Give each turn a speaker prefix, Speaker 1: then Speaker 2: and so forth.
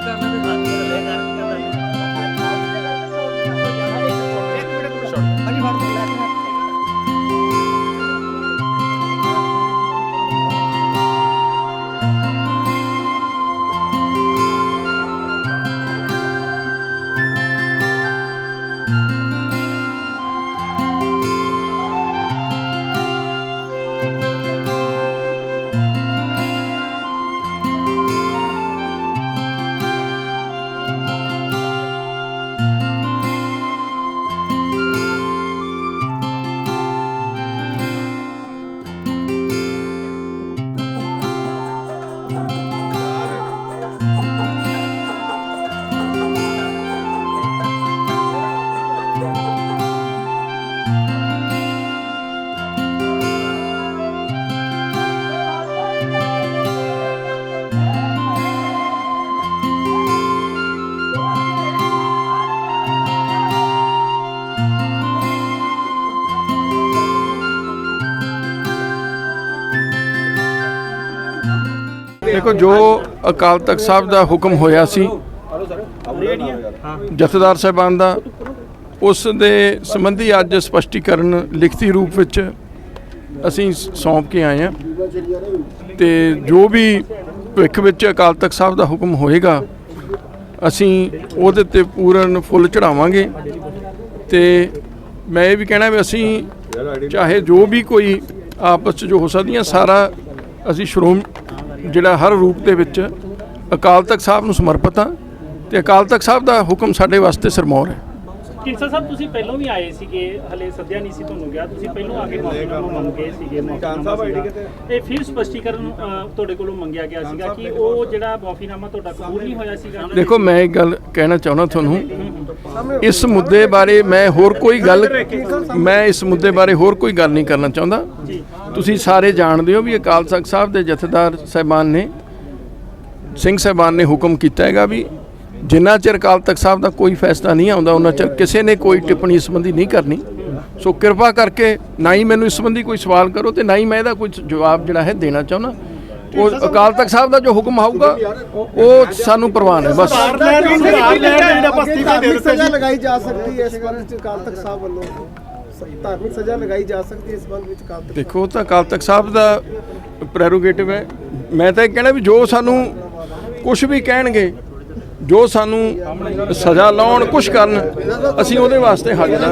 Speaker 1: Kita. ਦੇਖੋ, ਜੋ ਅਕਾਲ ਤਖਤ ਸਾਹਿਬ ਦਾ ਹੁਕਮ ਹੋਇਆ ਸੀ, ਜਥੇਦਾਰ ਸਾਹਿਬਾਨ ਦਾ, ਉਸ ਦੇ ਸੰਬੰਧੀ ਅੱਜ ਸਪਸ਼ਟੀਕਰਨ ਲਿਖਤੀ ਰੂਪ ਵਿੱਚ ਅਸੀਂ ਸੌਂਪ ਕੇ ਆਏ ਹਾਂ। ਤੇ ਜੋ ਵੀ ਭਵਿੱਖ ਵਿੱਚ ਅਕਾਲ ਤਖਤ ਸਾਹਿਬ ਦਾ ਹੁਕਮ ਹੋਏਗਾ, ਅਸੀਂ ਉਹਦੇ ਤੇ ਪੂਰਨ ਫੁੱਲ ਚੜਾਵਾਂਗੇ। ਤੇ ਮੈਂ ਇਹ ਵੀ ਕਹਿਣਾ ਵੀ ਅਸੀਂ ਚਾਹੇ ਜੋ ਵੀ ਕੋਈ ਆਪਸ 'ਚ ਜੋ ਹੋ ਸਕਦੀਆਂ, ਸਾਰਾ ਅਸੀਂ ਸ਼੍ਰੋਮ ਜਿਹੜਾ ਹਰ ਰੂਪ ਦੇ ਵਿੱਚ ਅਕਾਲ ਤਖਤ ਸਾਹਿਬ ਨੂੰ ਸਮਰਪਿਤ ਹਾਂ ਤੇ ਅਕਾਲ ਤਖਤ ਸਾਹਿਬ ਦਾ ਹੁਕਮ ਸਾਡੇ ਵਾਸਤੇ ਸਰਮੌਰ ਹੈ।
Speaker 2: ਕਿੰਸਾ ਸਾਹਿਬ ਤੁਸੀਂ ਪਹਿਲਾਂ ਵੀ ਆਏ ਸੀਗੇ ਹਲੇ ਸੱਦਿਆ ਨਹੀਂ ਸੀ ਤੁਹਾਨੂੰ ਗਿਆ। ਤੁਸੀਂ ਪਹਿਲਾਂ ਆ ਕੇ ਮਾਫੀਨਾਮਾ ਮੰਗ ਗਏ ਸੀਗੇ ਮਾਫੀਨਾਮਾ ਤੇ ਫਿਰ ਸਪਸ਼ਟੀਕਰਨ ਤੁਹਾਡੇ ਕੋਲੋਂ ਮੰਗਿਆ ਗਿਆ ਸੀਗਾ ਕਿ ਉਹ ਜਿਹੜਾ ਮਾਫੀਨਾਮਾ ਤੁਹਾਡਾ ਕਬੂਲ ਨਹੀਂ ਹੋਇਆ ਸੀਗਾ।
Speaker 1: ਦੇਖੋ ਮੈਂ ਇੱਕ ਗੱਲ ਕਹਿਣਾ ਚਾਹੁੰਦਾ ਤੁਹਾਨੂੰ। ਇਸ ਮੁੱਦੇ ਬਾਰੇ ਮੈਂ ਹੋਰ ਕੋਈ ਗੱਲ ਮੈਂ ਇਸ ਮੁੱਦੇ ਬਾਰੇ ਹੋਰ ਕੋਈ ਗੱਲ ਨਹੀਂ ਕਰਨਾ ਚਾਹੁੰਦਾ। ਤੁਸੀਂ ਸਾਰੇ ਜਾਣਦੇ ਹੋ ਵੀ ਅਕਾਲ ਤਖਤ ਸਾਹਿਬ ਦੇ ਜਥੇਦਾਰ ਸਾਹਿਬਾਨ ਨੇ ਸਿੰਘ ਸਾਹਿਬਾਨ ਨੇ ਹੁਕਮ ਕੀਤਾ ਹੈਗਾ ਵੀ ਜਿੰਨਾ ਚਿਰ ਅਕਾਲ ਤਖਤ ਸਾਹਿਬ ਦਾ ਕੋਈ ਫੈਸਲਾ ਨਹੀਂ ਆਉਂਦਾ ਉਹਨਾਂ ਚਿਰ ਕਿਸੇ ਨੇ ਕੋਈ ਟਿੱਪਣੀ ਇਸ ਸੰਬੰਧੀ ਨਹੀਂ ਕਰਨੀ। ਸੋ ਕਿਰਪਾ ਕਰਕੇ ਨਾ ਹੀ ਮੈਨੂੰ ਇਸ ਸੰਬੰਧੀ ਕੋਈ ਸਵਾਲ ਕਰੋ ਤੇ ਨਾ ਹੀ ਮੈਂ ਇਹਦਾ ਕੋਈ ਜਵਾਬ ਜਿਹੜਾ ਹੈ ਦੇਣਾ ਚਾਹੁੰਦਾ। ਉਹ ਅਕਾਲ ਤਖਤ ਸਾਹਿਬ ਦਾ ਜੋ ਹੁਕਮ ਆਊਗਾ ਉਹ ਸਾਨੂੰ ਪ੍ਰਵਾਨ ਹੈ ਬਸ।
Speaker 3: ਲਗਾਈ ਜਾ ਸਕਦੀ ਹੈ ਇਸ ਵਿੱਚ ਅਕਾਲ ਤਖਤ ਸਾਹਿਬ ਵੱਲੋਂ। ਧਾਰਮਿਕ ਸਜ਼ਾ ਲਗਾਈ ਜਾ ਸਕਦੀ ਹੈ ਇਸ ਬੰਦ ਵਿੱਚ ਅਕਾਲ
Speaker 1: ਦੇਖੋ ਤਾਂ ਕਾਲ ਤਖਤ ਸਾਹਿਬ ਦਾ ਪ੍ਰੈਰੋਗੇਟਿਵ ਹੈ। ਮੈਂ ਤਾਂ ਇਹ ਕਹਿਣਾ ਵੀ ਜੋ ਸਾਨੂੰ ਕੁਝ ਵੀ ਕਹਿਣਗੇ, ਜੋ ਸਾਨੂੰ ਸਜ਼ਾ ਲਾਉਣ ਕੁਝ ਕਰਨ, ਅਸੀਂ ਉਹਦੇ ਵਾਸਤੇ ਹਾਜ਼ਰ ਹਾਂ।